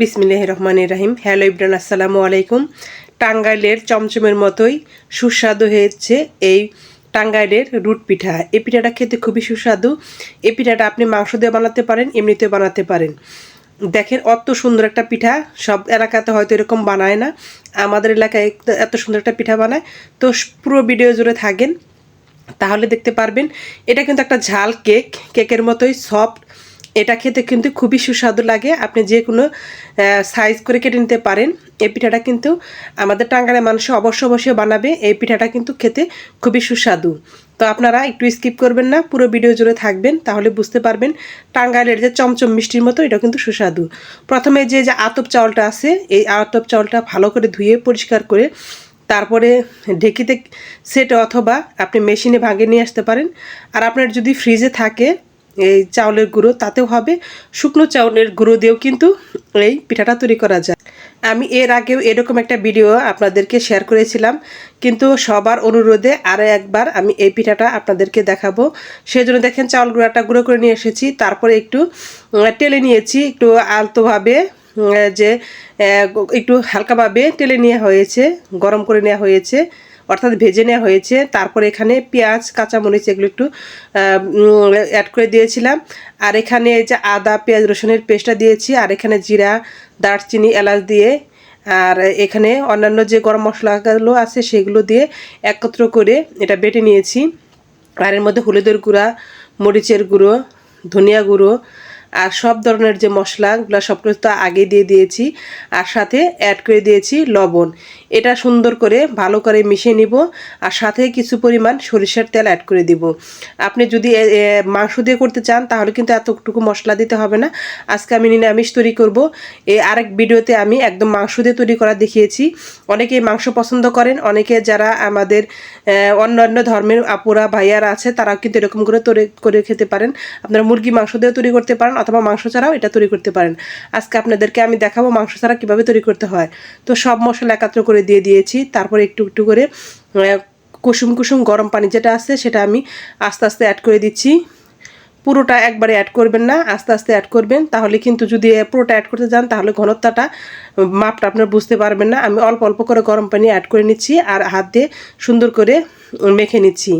বিসমিল্লাহ রহমান রাহিম। হ্যালো ইব্রান, আসসালামু আলাইকুম। টাঙ্গাইলের চমচমের মতোই সুস্বাদু হয়েছে এই টাঙ্গাইলের রুট পিঠা। এই পিঠাটা খেতে খুবই সুস্বাদু। এই পিঠাটা আপনি মাংস দিয়ে বানাতে পারেন, এমনিতেও বানাতে পারেন। দেখেন অত সুন্দর একটা পিঠা। সব এলাকাতে হয়তো এরকম বানায় না। আমাদের এলাকায় এত সুন্দর একটা পিঠা বানায়। তো পুরো ভিডিও জুড়ে থাকেন। তাহলে দেখতে পারবেন, এটা কিন্তু একটা ঝাল কেক। কেকের মতোই সফট এটা খেতে কিন্তু খুবই সুস্বাদু লাগে। আপনি যে কোনো সাইজ করে কেটে নিতে পারেন। এই পিঠাটা কিন্তু আমাদের টাঙ্গালের মানুষ অবশ্য অবশ্যই বানাবে। এই পিঠাটা কিন্তু খেতে খুবই সুস্বাদু। তো আপনারা একটু স্কিপ করবেন না, পুরো ভিডিও জুড়ে থাকবেন, তাহলে বুঝতে পারবেন টাঙ্গাইলের যে চমচম মিষ্টির মতো এটা কিন্তু সুস্বাদু। প্রথমে যে যে আতপ চাউলটা আছে, এই আতপ চাউলটা ভালো করে ধুয়ে পরিষ্কার করে তারপরে ঢেকিতে সেট অথবা আপনি মেশিনে ভাঙে নিয়ে আসতে পারেন। আর আপনার যদি ফ্রিজে থাকে এই চাউলের গুঁড়ো, তাতেও হবে। শুকনো চাউলের গুঁড়ো দিয়েও কিন্তু এই পিঠাটা তৈরি করা যায়। আমি এর আগেও এরকম একটা ভিডিও আপনাদেরকে শেয়ার করেছিলাম। কিন্তু সবার অনুরোধে আরও একবার আমি এই পিঠাটা আপনাদেরকে দেখাবো। সেই জন্য দেখেন চাউল গুঁড়াটা গুঁড়ো করে নিয়ে এসেছি। তারপরে একটু টেলে নিয়েছি। একটু আলতোভাবে যে একটু হালকাভাবে টেলে নেওয়া হয়েছে, গরম করে নেওয়া হয়েছে। অর্থাৎ ভেজে নেওয়া হয়েছে। তারপরে এখানে পেঁয়াজ, কাঁচামরিচ এগুলো একটু অ্যাড করে দিয়েছিলাম। আর এখানে যে আদা, পেঁয়াজ, রসুনের পেস্টটা দিয়েছি। আর এখানে জিরা, দারচিনি, এলাচ দিয়ে, আর এখানে অন্যান্য যে গরম মশলাগুলো আছে সেগুলো দিয়ে একত্র করে এটা বেটে নিয়েছি। আর এর মধ্যে হলুদের গুঁড়া, মরিচের গুঁড়ো, ধনিয়া গুঁড়ো, আর সব ধরনের যে মশলাগুলো সব কিছু তো আগে দিয়ে দিয়েছি। আর সাথে অ্যাড করে দিয়েছি লবণ। এটা সুন্দর করে ভালো করে মিশিয়ে নিব আর সাথে কিছু পরিমাণ সরিষার তেল অ্যাড করে দিব। আপনি যদি মাংস দিয়ে করতে চান তাহলে কিন্তু এতটুকু মশলা দিতে হবে না। আজকে আমি নিরামিষ তৈরি করব। এই আরেক ভিডিওতে আমি একদম মাংস দিয়ে তৈরি করা দেখিয়েছি। অনেকেই মাংস পছন্দ করেন অনেকে যারা আমাদের আহ, অন্যান্য ধর্মের আপুরা ভাইয়ারা আছে তারাও কিন্তু এরকম করে তৈরি করে খেতে পারেন। আপনারা মুরগি মাংস দিয়েও তৈরি করতে পারেন অথবা মাংস ছাড়াও এটা তৈরি করতে পারেন। আজকে আপনাদেরকে আমি দেখাবো মাংস ছাড়া কীভাবে তৈরি করতে হয়। তো সব মশলা একাত্র করে দিয়ে দিয়েছি, তারপরে একটু একটু করে কুসুম কুসুম গরম পানি যেটা আছে সেটা আমি আস্তে আস্তে অ্যাড করে দিচ্ছি। পুরোটা একবারে অ্যাড করবেন না, আস্তে আস্তে অ্যাড করবেন, তাহলে কিন্তু যদি পুরোটা অ্যাড করতে যান তাহলে ঘনত্বটা, মাপটা আপনার বুঝতে পারবেন না। আমি অল্প অল্প করে গরম পানি অ্যাড করে নিচ্ছি আর হাত দিয়ে সুন্দর করে মেখে নিচ্ছি।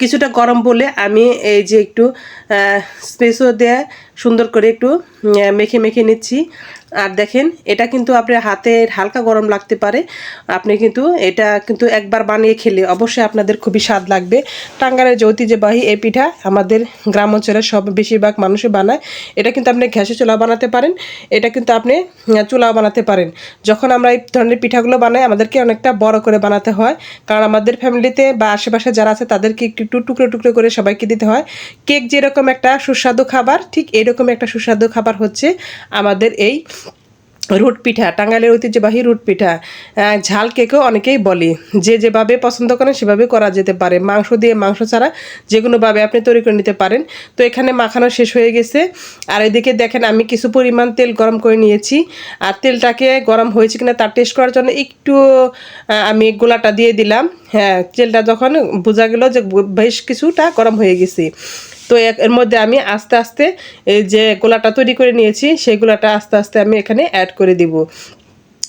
কিছুটা গরম বলে আমি এই যে একটু স্পেসও দেয়া সুন্দর করে একটু মেখে মেখে নিচ্ছি। আর দেখেন, এটা কিন্তু আপনার হাতে হালকা গরম লাগতে পারে। আপনি কিন্তু এটা কিন্তু একবার বানিয়ে খেলে অবশ্যই আপনাদের খুবই স্বাদ লাগবে। টাঙ্গারের যে ঐতিহ্যবাহী এই পিঠা আমাদের গ্রাম অঞ্চলের সব বেশিরভাগ মানুষই বানায়। এটা কিন্তু আপনি ঘ্যাসে চুলা বানাতে পারেন। এটা কিন্তু আপনি চুলাও বানাতে পারেন। যখন আমরা এই ধরনের পিঠাগুলো বানাই, আমাদেরকে অনেকটা বড় করে বানাতে হয়। কারণ আমাদের ফ্যামিলিতে বা আশেপাশে যারা আছে, তাদেরকে একটু টুকরো টুকরো করে সবাইকে দিতে হয়। কেক যেরকম একটা সুস্বাদু খাবার, ঠিক এরকম একটা সুস্বাদু খাবার হচ্ছে আমাদের এই রুট পিঠা টাঙ্গাইলের ঐতিহ্যবাহী রুট পিঠা ঝাল কেকও অনেকেই বলে, যে যেভাবে পছন্দ করেন সেভাবে করা যেতে পারে। মাংস দিয়ে মাংস ছাড়া যে কোনোভাবে আপনি তৈরি করে নিতে পারেন। তো এখানে মাখানো শেষ হয়ে গেছে। আর এদিকে দেখেন, আমি কিছু পরিমাণ তেল গরম করে নিয়েছি। আর তেলটাকে গরম হয়েছে কিনা তার টেস্ট করার জন্য একটু আমি গোলাটা দিয়ে দিলাম। হ্যাঁ তেলটা যখন বোঝা গেল যে বেশ কিছুটা গরম হয়ে গেছে। তো এর- মধ্যে আমি আস্তে আস্তে যে গোলাটা তৈরি করে নিয়েছি, সেই গোলাটা আস্তে আস্তে আমি এখানে অ্যাড করে দিব।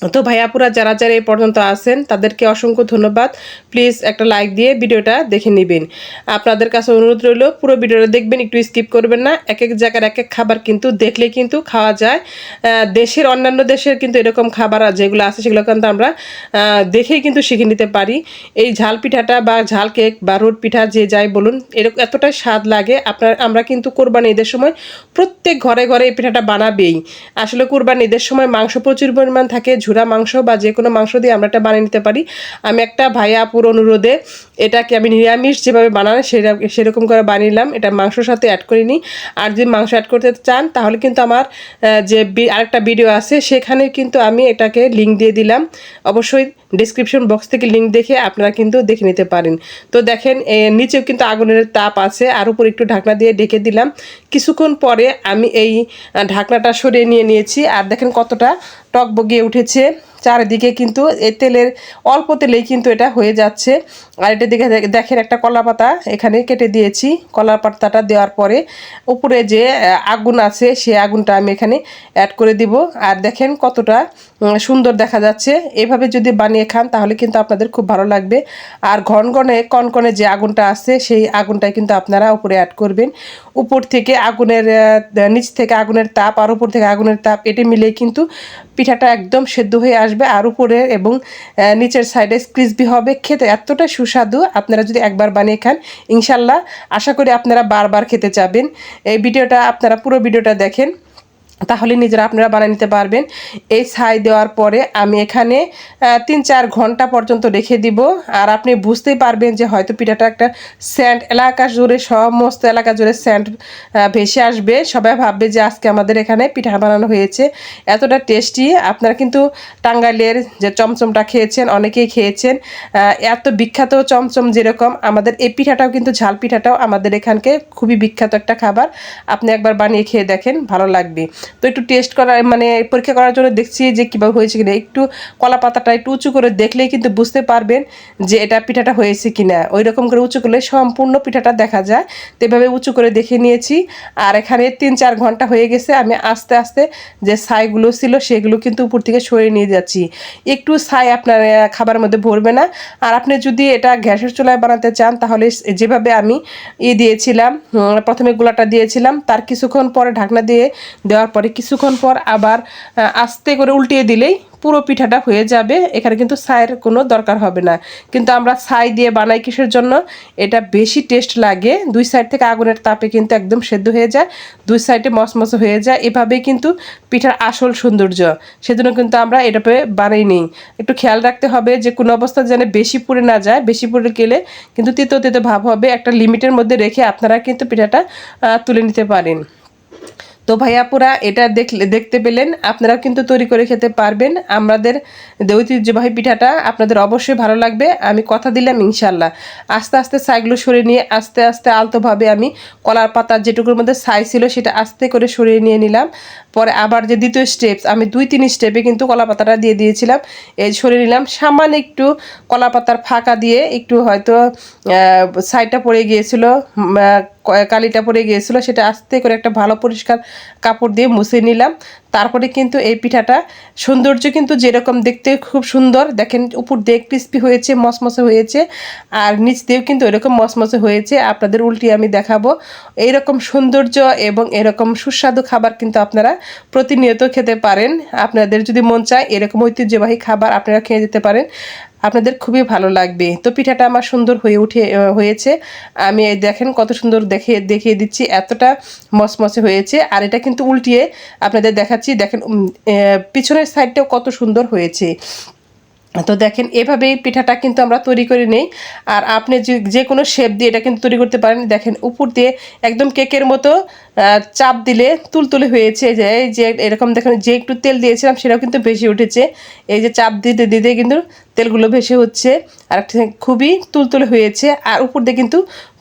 তো ভাইয়াপুরা যারা যারা এই পর্যন্ত আছেন, তাদেরকে অসংখ্য ধন্যবাদ। প্লিজ একটা লাইক দিয়ে ভিডিওটা দেখে নেবেন। আপনাদের কাছে অনুরোধ রইল, পুরো ভিডিওটা দেখবেন, একটু স্কিপ করবেন না। এক এক জায়গার এক এক খাবার কিন্তু দেখলে কিন্তু খাওয়া যায়। দেশের অন্যান্য দেশের কিন্তু এরকম খাবার যেগুলো আছে, সেগুলো কিন্তু আমরা দেখেই কিন্তু শিখে নিতে পারি। এই ঝাল পিঠাটা বা ঝাল কেক বা রোড পিঠা যে যাই বলুন এরকম এতটাই স্বাদ লাগে। আপনার, আমরা কিন্তু কোরবানি ঈদের সময় প্রত্যেক ঘরে ঘরে এই পিঠাটা বানাবেই। আসলে কোরবানি ঈদের সময় মাংস প্রচুর পরিমাণ থাকে ঝুরা মাংস বা যে কোনো মাংস দিয়ে আমরা এটা বানিয়ে নিতে পারি। আমি একটা ভাইয়া আপুর অনুরোধে এটাকে আমি নিরামিষ যেভাবে বানানো সেরকম সেরকম করে বানিয়ে নিলাম। এটা মাংসর সাথে অ্যাড করিনি। আর যদি মাংস অ্যাড করতে চান, তাহলে কিন্তু আমার যে আরেকটা ভিডিও আছে, সেখানে কিন্তু আমি এটাকে লিঙ্ক দিয়ে দিলাম। অবশ্যই ডিসক্রিপশন বক্স থেকে লিঙ্ক দেখে আপনারা কিন্তু দেখে নিতে পারেন। তো দেখেন নিচেও কিন্তু আগুনের তাপ আছে। আর উপর একটু ঢাকনা দিয়ে ঢেকে দিলাম। কিছুক্ষণ পরে আমি এই ঢাকনাটা সরিয়ে নিয়ে নিয়েছি। আর দেখেন কতটা টক বগিয়ে উঠেছে। চারিদিকে কিন্তু এই তেলের অল্প তেলেই কিন্তু এটা হয়ে যাচ্ছে। আর এটা দেখে দেখেন একটা কলা পাতা এখানে কেটে দিয়েছি। কলা পাতাটা দেওয়ার পরে উপরে যে আগুন আছে সে আগুনটা আমি এখানে অ্যাড করে দিব। আর দেখেন কতটা সুন্দর দেখা যাচ্ছে। এভাবে যদি বানিয়ে খান তাহলে কিন্তু আপনাদের খুব ভালো লাগবে। আর ঘন ঘনে কনকনে যে আগুনটা আছে সেই আগুনটাই কিন্তু আপনারা উপরে অ্যাড করবেন। উপর থেকে আগুনের নিচ থেকে আগুনের তাপ আর উপর থেকে আগুনের তাপ, এটি মিলে কিন্তু পিঠাটা একদম সেদ্ধ হয়ে আসবে আর উপরে এবং নিচের সাইডে ক্রিসপি হবে। খেতে এতটা সুস্বাদু। আপনারা যদি একবার বানিয়ে খান, ইনশাল্লাহ আশা করি আপনারা বারবার খেতে চাবেন। এই ভিডিওটা, আপনারা পুরো ভিডিওটা দেখেন। তাহলে নিজেরা আপনারা বানিয়ে নিতে পারবেন। এই ছাই দেওয়ার পরে আমি এখানে তিন চার ঘণ্টা পর্যন্ত রেখে দিব। আর আপনি বুঝতেই পারবেন যে হয়তো পিঠাটা একটা স্যান্ড, এলাকা জুড়ে, সমস্ত এলাকা জুড়ে স্যান্ড ভেসে আসবে। সবাই ভাববে যে আজকে আমাদের এখানে পিঠা বানানো হয়েছে। এতটা টেস্টি। আপনারা কিন্তু টাঙ্গাইলের যে চমচমটা খেয়েছেন, অনেকেই খেয়েছেন। এত বিখ্যাত চমচম যেরকম, আমাদের এই পিঠাটাও কিন্তু ঝাল পিঠাটাও আমাদের এখানকে খুবই বিখ্যাত একটা খাবার। আপনি একবার বানিয়ে খেয়ে দেখেন, ভালো লাগবে। তো একটু টেস্ট করার মানে পরীক্ষা করার জন্য দেখছি যে কীভাবে হয়েছে কিনা। একটু কলা পাতাটা একটু উঁচু করে দেখলেই কিন্তু বুঝতে পারবেন যে এটা পিঠাটা হয়েছে কিনা। ওই রকম করে উঁচু করলে সম্পূর্ণ পিঠাটা দেখা যায়। তো এভাবে উঁচু করে দেখে নিয়েছি। আর এখানে তিন চার ঘণ্টা হয়ে গেছে আমি আস্তে আস্তে যে ছাইগুলো ছিল সেগুলো কিন্তু উপর থেকে সরিয়ে নিয়ে যাচ্ছি। একটু ছাই আপনার আহ, খাবারের মধ্যে ভরবে না। আর আপনি যদি এটা গ্যাসের চুলায় বানাতে চান তাহলে যেভাবে আমি ই দিয়েছিলাম প্রথমে গোলাটা দিয়েছিলাম তার কিছুক্ষণ পরে ঢাকনা দিয়ে দেওয়ার পরে কিছুক্ষণ পর আবার আস্তে করে উল্টিয়ে দিলেই পুরো পিঠাটা হয়ে যাবে। এখানে কিন্তু ছাইয়ের কোনো দরকার হবে না। কিন্তু আমরা ছাই দিয়ে বানাই কিসের জন্য? এটা বেশি টেস্ট লাগে। দুই সাইড থেকে আগুনের তাপে কিন্তু একদম সেদ্ধ হয়ে যায়। দুই সাইডে মসমস হয়ে যায়। এভাবেই কিন্তু পিঠার আসল সৌন্দর্য। সেজন্য কিন্তু আমরা এটাতে বানাই নিই। একটু খেয়াল রাখতে হবে যে কোনো অবস্থা যেন বেশি পুড়ে না যায়। বেশি পুড়ে গেলে কিন্তু তিতো তিতো ভাব হবে। একটা লিমিটের মধ্যে রেখে আপনারা কিন্তু পিঠাটা তুলে নিতে পারেন। তো ভাইয়াপুরা এটা দেখলে, দেখতে পেলেন, আপনারাও কিন্তু তৈরি করে খেতে পারবেন। আমাদের ঐতিহ্যবাহী পিঠাটা আপনাদের অবশ্যই ভালো লাগবে। আমি কথা দিলাম ইনশাল্লাহ আস্তে আস্তে সাইগুলো সরিয়ে নিয়ে, আস্তে আস্তে আলতোভাবে আমি কলার পাতার যেটুকুর মধ্যে সাই ছিল সেটা আস্তে করে সরিয়ে নিয়ে নিলাম। পরে আবার যে দ্বিতীয় স্টেপস আমি দুই তিন স্টেপে কিন্তু কলাপাতাটা দিয়ে দিয়েছিলাম। এই সরিয়ে নিলাম, সামান্য একটু কলাপাতার ফাঁকা দিয়ে একটু হয়তো সাইডটা পড়ে গিয়েছিল কালিটা পড়ে গিয়েছিল, সেটা আস্তে করে একটা ভালো পরিষ্কার কাপড় দিয়ে মুছে নিলাম। তারপরে কিন্তু এই পিঠাটা সৌন্দর্য কিন্তু যেরকম দেখতে খুব সুন্দর। দেখেন উপর দিয়ে ক্রিস্পি হয়েছে মসমসে হয়েছে, আর নিচ দিয়েও কিন্তু এরকম মসমসে হয়েছে। আপনাদের উল্টি আমি দেখাবো। এইরকম সৌন্দর্য এবং এরকম সুস্বাদু খাবার কিন্তু আপনারা প্রতিনিয়ত খেতে পারেন। আপনাদের যদি মন চায় এরকম ঐতিহ্যবাহী খাবার আপনারা খেয়ে যেতে পারেন। আপনাদের খুবই ভালো লাগবে। তো পিঠাটা আমার সুন্দর হয়ে উঠে হয়েছে। আমি দেখেন কত সুন্দর দেখে, দেখিয়ে দিচ্ছি, এতটা মসমসে হয়েছে। আর এটা কিন্তু উল্টিয়ে আপনাদের দেখাচ্ছি, দেখেন পিছনের সাইডটাও কত সুন্দর হয়েছে। তো দেখেন, এভাবেই পিঠাটা কিন্তু আমরা তৈরি করে নেই। আর আপনি যে কোনো শেপ দিয়ে এটা কিন্তু তৈরি করতে পারেন। দেখেন, উপর দিয়ে একদম কেকের মতো চাপ দিলে তুলতুলে হয়েছে। যে, এই যে এরকম দেখেন, যে একটু তেল দিয়েছিলাম সেটাও কিন্তু ভেসে উঠেছে। এই যে চাপ দিতে দিতে কিন্তু তেলগুলো ভেসে হচ্ছে। আর খুবই তুলতুলে হয়েছে। আর উপর দিয়ে কিন্তু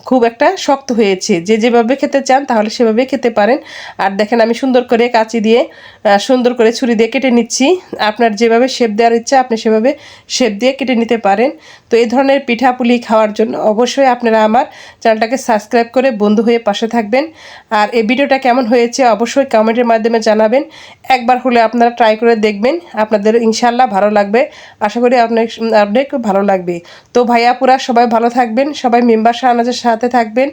খুব একটা শক্ত হয়েছে। যে যেভাবে খেতে চান তাহলে সেভাবে খেতে পারেন। আর দেখেন আমি সুন্দর করে কাঁচি দিয়ে সুন্দর করে ছুরি দিয়ে কেটে নিচ্ছি। আপনার যেভাবে শেপ দেওয়ার ইচ্ছা আপনি সেভাবে শেপ দিয়ে কেটে নিতে পারেন। তো এই ধরনের পিঠাপুলি খাওয়ার জন্য অবশ্যই আপনারা আমার চ্যানেলটাকে সাবস্ক্রাইব করে বন্ধু হয়ে পাশে থাকবেন। আর এই ভিডিওটা কেমন হয়েছে অবশ্যই কমেন্টের মাধ্যমে জানাবেন। একবার হলে আপনারা ট্রাই করে দেখবেন। আপনাদের ইনশাল্লাহ ভালো লাগবে। আশা করি আপনার আপনার ভালো লাগবে। তো ভাইয়াপুরা সবাই ভালো থাকবেন। সবাই মেম্বার শাহনাজের সাথে থাকবেন।